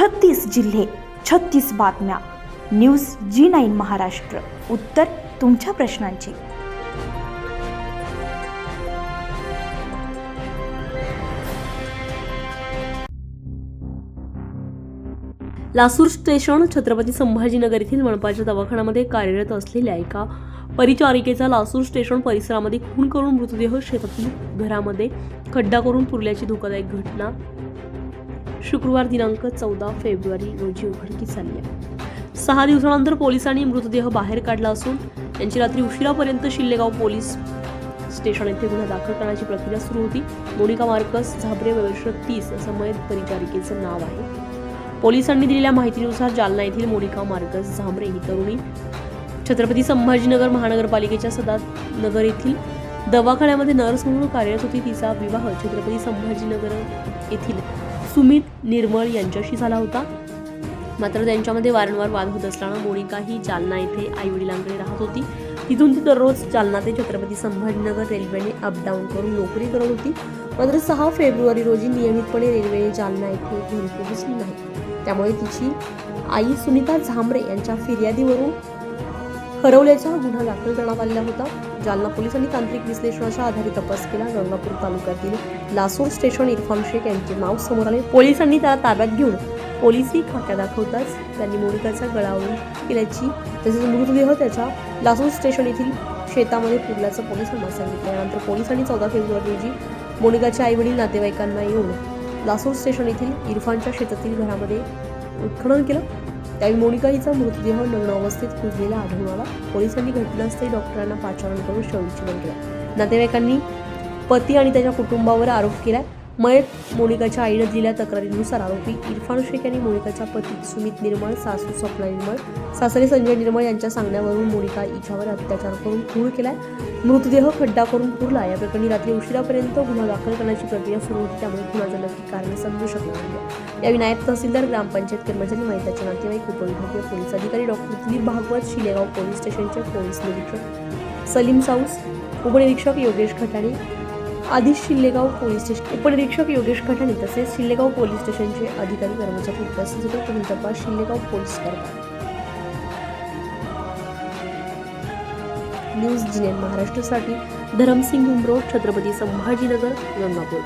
छत्तीस जिल्हे छत्तीस बातम्या. News G nine Maharashtra. उत्तर तुमच्या प्रश्नांची. लासूर स्टेशन छत्रपती संभाजीनगर येथील मनपाच्या दवाखान्यामध्ये कार्यरत असलेल्या एका परिचारिकेचा लासूर स्टेशन परिसरामध्ये खून करून मृतदेह शेतातील घरामध्ये खड्डा करून पुरल्याची धोकादायक घटना शुक्रवार दिनांक चौदा फेब्रुवारी रोजी उघडकीस आली आहे. सहा दिवसानंतर पोलिसांनी मृतदेह बाहेर काढला असून त्यांची रात्री उशिरापर्यंत शिल्लेगाव पोलीस स्टेशन येथे गुन्हा दाखल करण्याची प्रक्रिया सुरू होती. मोनिका मार्कस झाबरे वर्ष तीस असं मयत परिचारिकेचं नाव आहे. पोलिसांनी दिलेल्या माहितीनुसार जालना येथील मोनिका मार्कस झांबरे ही तरुणी छत्रपती संभाजीनगर महानगरपालिकेच्या सदात नगर येथील दवाखान्यामध्ये नर्स म्हणून कार्यरत होती. तिचा विवाह छत्रपती संभाजीनगर येथील सुमित निर्मळ यांच्याशी झाला होता. मात्र त्यांच्यामध्ये वारंवार वाद होत असताना मोनिका ही जालना येथे आईवडिलांकडे राहत होती. तिथून ती दररोज जालना ते छत्रपती संभाजीनगर रेल्वेने अपडाऊन करून नोकरी करत होती. मात्र सहा फेब्रुवारी रोजी नियमितपणे रेल्वेने जालना येथे घरी पोहोचली नाही. त्यामुळे तिची आई सुनीता झांबरे यांच्या फिर्यादीवरून हरवल्याचा गुन्हा दाखल करण्यात आलेला होता. जालना पोलिसांनी तांत्रिक विश्लेषणाच्या आधारे तपास केला. गंगापूर तालुक्यातील लासूर स्टेशन इरफान शेख यांचे नाव समोर आले. पोलिसांनी त्याला ताब्यात घेऊन पोलिसी खाक्या दाखवताच त्यांनी मोनिकाचा गळावून केल्याची तसेच मृतदेह त्याच्या लासूर स्टेशन येथील शेतामध्ये पुरल्याचं पोलिसांना सांगितलं. यानंतर पोलिसांनी चौदा फेब्रुवारी रोजी मोनिकाच्या आईवडील नातेवाईकांना येऊन लासूर स्टेशन येथील इरफानच्या शेतातील घरामध्ये उत्खनन केलं. त्यावेळी मोनिका हिचा मृतदेह नग्न अवस्थेत कुजलेला आढळून आला. पोलिसांनी घटनास्थळी डॉक्टरांना पाचारण करून शवविच्छेदन केलं. नातेवाईकांनी पती आणि त्याच्या कुटुंबावर आरोप केला मयत मोनिकाच्या आईनं दिलेल्या तक्रारीनुसार आरोपी इरफान शेख यांनी मोनिकाच्या पती सुमित निर्मळ सासू स्वप्ना निर्मळ सासरे संजय निर्मळ यांच्या सांगण्यावरून मोनिका हिच्यावर अत्याचार करून खूळ केलाय. मृतदेह खड्डा करून पुरला. या प्रकरणी रात्री उशिरापर्यंत गुन्हा दाखल करण्याची प्रक्रिया सुरू होती त्यामुळे खुनाचं नक्की कारण समजू शकलं नाही. यावेळी नायब तहसीलदार ग्रामपंचायत कर्मचारी महिताचे नातेवाईक उपविभागीय पोलीस अधिकारी डॉक्टर दिलीप भागवत शिलेगाव पोलीस स्टेशनचे पोलीस निरीक्षक सलीम साऊस उपनिरीक्षक योगेश खटाणे आधी शिल्लेगाव पोलीस स्टेशन उपनिरीक्षक योगेश खटाणे तसेच शिल्लेगाव पोलीस स्टेशनचे अधिकारी कर्मचारी उपस्थित होते. पुढील तपास शिल्लेगाव पोलीस करतात. न्यूज जिने महाराष्ट्रासाठी धरमसिंग उमरोड छत्रपती संभाजीनगर गंगापूर.